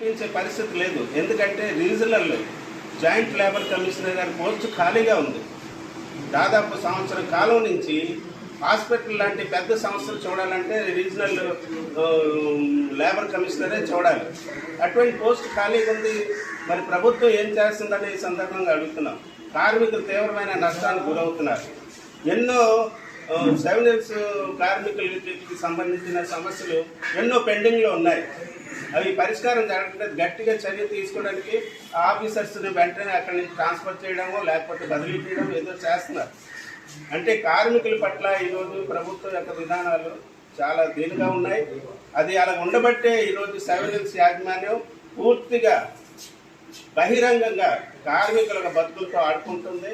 ఇప్పించే పరిస్థితి లేదు. ఎందుకంటే రీజనల్ జాయింట్ లేబర్ కమిషనర్ గారి పోస్ట్ ఖాళీగా ఉంది. దాదాపు సంవత్సరం కాలం నుంచి హాస్పిటల్ లాంటి పెద్ద సంస్థలు చూడాలంటే రీజనల్ లేబర్ కమిషనరే చూడాలి. అటువంటి పోస్ట్ ఖాళీగా ఉంది. మరి ప్రభుత్వం ఏం చేస్తుందనే ఈ సందర్భంగా అడుగుతున్నాం. కార్మికులు తీవ్రమైన నష్టానికి గురవుతున్నారు. ఎన్నో ఆ, సెవెన్ ఇయర్స్ కార్మికులకి సంబంధించిన సమస్యలు ఎన్నో పెండింగ్లో ఉన్నాయి. అవి పరిష్కారం జరగకుండా గట్టిగా చర్య తీసుకోవడానికి ఆఫీసర్స్ని వెంటనే అక్కడి నుంచి ట్రాన్స్ఫర్ చేయడమో లేకపోతే బదిలీ చేయడం ఏదో చేస్తున్నారు. అంటే కార్మికుల పట్ల ఈరోజు ప్రభుత్వం యొక్క విధానాలు చాలా దీనిగా ఉన్నాయి. అది అలా ఉండబట్టే ఈరోజు సెవెన్ యాజమాన్యం పూర్తిగా బహిరంగంగా కార్మికుల బతుకులతో ఆడుకుంటుంది.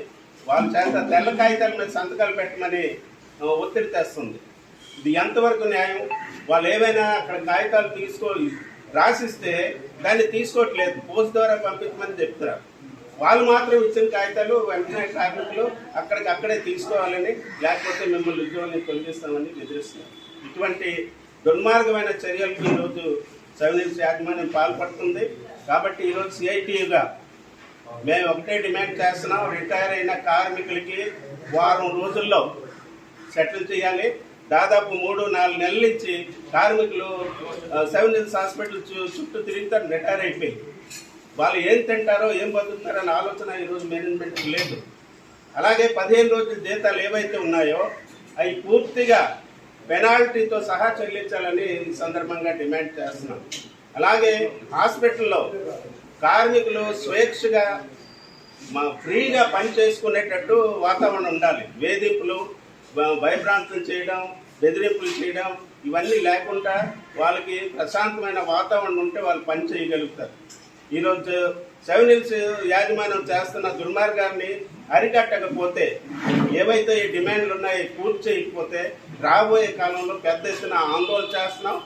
వాళ్ళ చేత తెల్ల కాగితాల మీద సంతకాలు పెట్టమని ఒత్తిడి తెస్తుంది. ఇది ఎంతవరకు న్యాయం? వాళ్ళు ఏమైనా అక్కడ కాగితాలు తీసుకో రాసిస్తే దాన్ని తీసుకోవట్లేదు. పోస్ట్ ద్వారా పంపించమని చెప్తున్నారు. వాళ్ళు మాత్రం ఇచ్చిన కాగితాలు వెంటనే కార్మికులు అక్కడికి అక్కడే తీసుకోవాలని లేకపోతే మిమ్మల్ని ఉద్యోగాన్ని తొలగిస్తామని బెదిరిస్తున్నారు. ఇటువంటి దుర్మార్గమైన చర్యలకు ఈరోజు సెవెన్ యాజమాన్యం పాల్పడుతుంది. కాబట్టి ఈరోజు సిఐటియుగా మేము ఒకటే డిమాండ్ చేస్తున్నాం. రిటైర్ అయిన కార్మికులకి వారం రోజుల్లో సెటిల్ చేయాలి. దాదాపు మూడు నాలుగు నెలల నుంచి కార్మికులు సెవెన్ హిల్స్ హాస్పిటల్ చుట్టూ తిరుగుతారు రిటైర్ అయిపోయి వాళ్ళు ఏం తింటారో ఏం బతుకుతారో అనే ఆలోచన ఈరోజు మేనేజ్మెంట్ లేదు. అలాగే పదిహేను రోజుల జీతాలు ఏవైతే ఉన్నాయో అవి పూర్తిగా పెనాల్టీతో సహా చెల్లించాలని ఈ సందర్భంగా డిమాండ్ చేస్తున్నాం. అలాగే హాస్పిటల్లో కార్మికులు స్వేచ్ఛగా మా ఫ్రీగా పని చేసుకునేటట్టు వాతావరణం ఉండాలి. వేధింపులు భయభ్రాంతులు చేయడం బెదిరింపులు చేయడం ఇవన్నీ లేకుండా వాళ్ళకి ప్రశాంతమైన వాతావరణం ఉంటే వాళ్ళు పని చేయగలుగుతారు. ఈరోజు సెవెన్ హిల్స్ యాజమాన్యం చేస్తున్న దుర్మార్గాన్ని అరికట్టకపోతే ఏవైతే ఈ డిమాండ్లు ఉన్నాయో పూర్తి చేయకపోతే రాబోయే కాలంలో పెద్ద ఎత్తున ఆందోళన చేస్తున్నాం.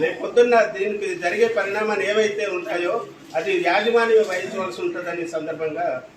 లే- పొద్దున్న దీనికి జరిగే పరిణామాలు ఏవైతే ఉంటాయో అది యాజమాన్యం వహించవలసి ఉంటుందని సందర్భంగా